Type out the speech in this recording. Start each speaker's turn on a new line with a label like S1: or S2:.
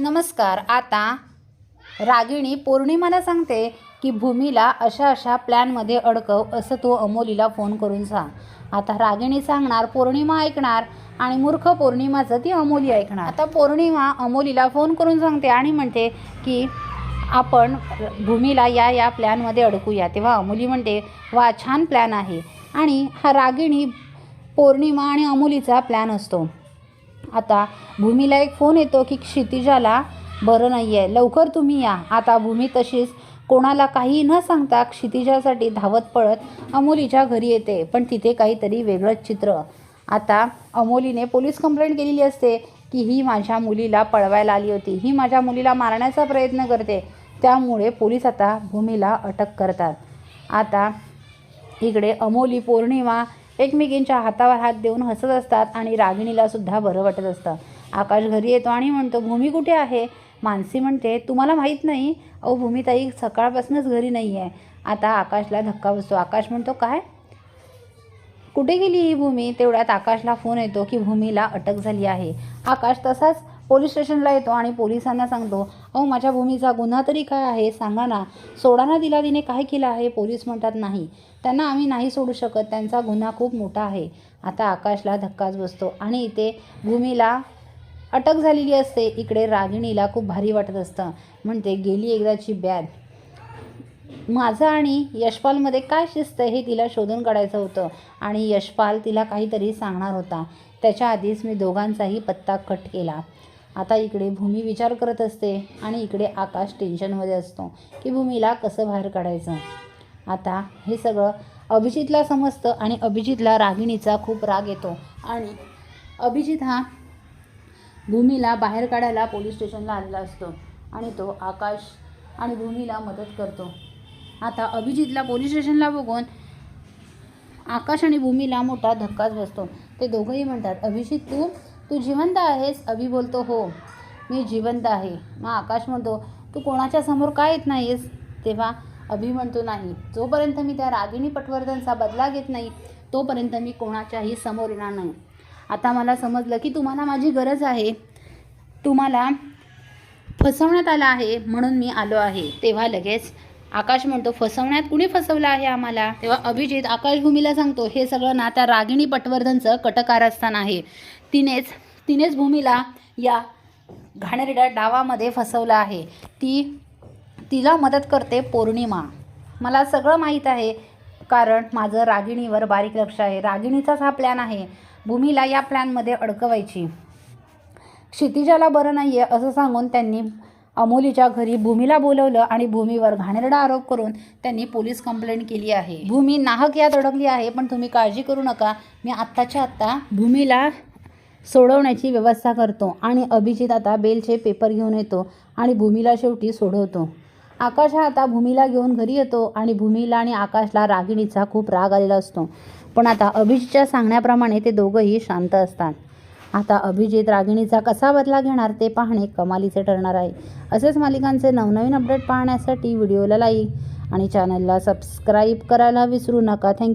S1: नमस्कार आता रागिणी पौर्णिमाला सांगते की भूमीला अशा अशा प्लॅनमध्ये अडकव असं तो अमोलीला फोन करून सांग. आता रागिणी सांगणार पौर्णिमा ऐकणार आणि मूर्ख पौर्णिमाचं ती अमोली ऐकणार. आता पौर्णिमा अमोलीला फोन करून सांगते आणि म्हणते की आपण भूमीला या या प्लॅनमध्ये अडकूया. तेव्हा अमोली म्हणते वा छान प्लॅन आहे. आणि हा रागिणी पौर्णिमा आणि अमोलीचा प्लॅन असतो. आता भूमीला एक फोन येतो की क्षितिजाला बरं नाही आहे लवकर तुम्ही या. आता भूमी तशीच कोणाला काही न सांगता क्षितिजासाठी धावत पळत अमोलीच्या घरी येते पण तिथे काहीतरी वेगळंच चित्र. आता अमोलीने पोलीस कंप्लेंट केलेली असते की ही माझ्या मुलीला पळवायला आली होती. ही माझ्या मुलीला मारण्याचा प्रयत्न करते. त्यामुळे पोलीस आता भूमीला अटक करतात. आता इकडे अमोली पौर्णिमा एकमेकींच्या हातावर हात देऊन हसत असतात आणि रागिणीला सुद्धा बरं वाटत असतं. आकाश घरी येतो आणि म्हणतो भूमी कुठे आहे? मानसी म्हणते तुम्हाला माहीत नाही. अहो भूमीताई सकाळपासूनच घरी नाही आहे. आता आकाशला धक्का बसतो. आकाश म्हणतो काय? कुठे गेली ही भूमी? तेवढ्यात आकाशला फोन येतो की भूमीला अटक झाली आहे. आकाश तसाच पोलीस स्टेशनला येतो आणि पोलिसांना सांगतो अहो माझ्या भूमीचा गुन्हा तरी काय आहे? सांगा ना. सोडा ना दिला तिने काय केलं आहे? पोलीस म्हणतात नाही. त्यांना आम्ही नाही सोडू शकत. त्यांचा गुन्हा खूप मोठा आहे. आता आकाशला धक्काच बसतो आणि इथे भूमीला अटक झालेली असते. इकडे रागिणीला खूप भारी वाटत असतं. म्हणते गेली एकदाची बॅग. माझं आणि यशपालमध्ये काय शिस्त हे तिला शोधून काढायचं होतं आणि यशपाल तिला काहीतरी सांगणार होता. त्याच्या आधीच मी दोघांचाही पत्ता कट केला. आता इकडे भूमी विचार करत असते आणि इकडे आकाश टेन्शनमध्ये असतो की भूमीला कसं बाहेर काढायचं? आता हे सगळं अभिजितला समजतं आणि अभिजितला रागिणीचा खूप राग येतो. आणि अभिजित हा भूमीला बाहेर काढायला पोलीस स्टेशनला आलेला असतो आणि तो आकाश आणि भूमीला मदत करतो. आता अभिजितला पोलीस स्टेशनला बघून आकाश आणि भूमीला मोठा धक्काच बसतो. ते दोघंही म्हणतात अभिजित तू तू जिवंत आहेस अभि बोलतो हो मी जिवंत आहे. मग आकाश म्हणतो तू कोणाच्या समोर का येत नाहीस तेव्हा अभि म्हणतो नाही. जोपर्यंत मी त्या रागिणी पटवर्धनचा बदला घेत नाही तोपर्यंत मी कोणाच्याही समोर येणार नाही. आता मला समजलं की तुम्हाला माझी गरज आहे. तुम्हाला फसवण्यात आलं आहे म्हणून मी आलो आहे. तेव्हा लगेच आकाश म्हणतो फसवण्यात कुणी फसवलं आहे आम्हाला? तेव्हा अभिजित आकाश भूमीला सांगतो हे सगळं ना त्या रागिणी पटवर्धनचं कटकारस्थान आहे. तिनेच तिनेच भूमीला या घाणेरड्या डावामध्ये फसवलं आहे. ती तिला मदत करते पौर्णिमा. मला सगळं माहीत आहे कारण माझं रागिणीवर बारीक लक्ष आहे. रागिणीचाच हा प्लॅन आहे. भूमीला या प्लॅनमध्ये अडकवायची. क्षितिजाला बरं नाही आहे असं सांगून त्यांनी अमोलीच्या घरी भूमीला बोलवलं आणि भूमीवर घाणेरडा आरोप करून त्यांनी पोलीस कंप्लेंट केली आहे. भूमी नाहक यात अडकली आहे पण तुम्ही काळजी करू नका. मी आत्ताच्या आत्ता भूमीला सोडवण्याची व्यवस्था करतो आणि अभिजित आता बेलचे पेपर घेऊन येतो आणि भूमीला शेवटी सोडवतो. आकाश हा आता भूमीला घेऊन घरी येतो आणि भूमीला आणि आकाशला रागिणीचा खूप राग आलेला असतो. पण आता अभिजितच्या सांगण्याप्रमाणे ते दोघंही शांत असतात. आता अभिजित रागिणीचा कसा बदला घेणार ते पाहणे कमालीचे ठरणार आहे. असेच मालिकांचे नवनवीन अपडेट पाहण्यासाठी व्हिडिओला लाईक आणि चॅनलला सबस्क्राईब करायला विसरू नका. थँक्यू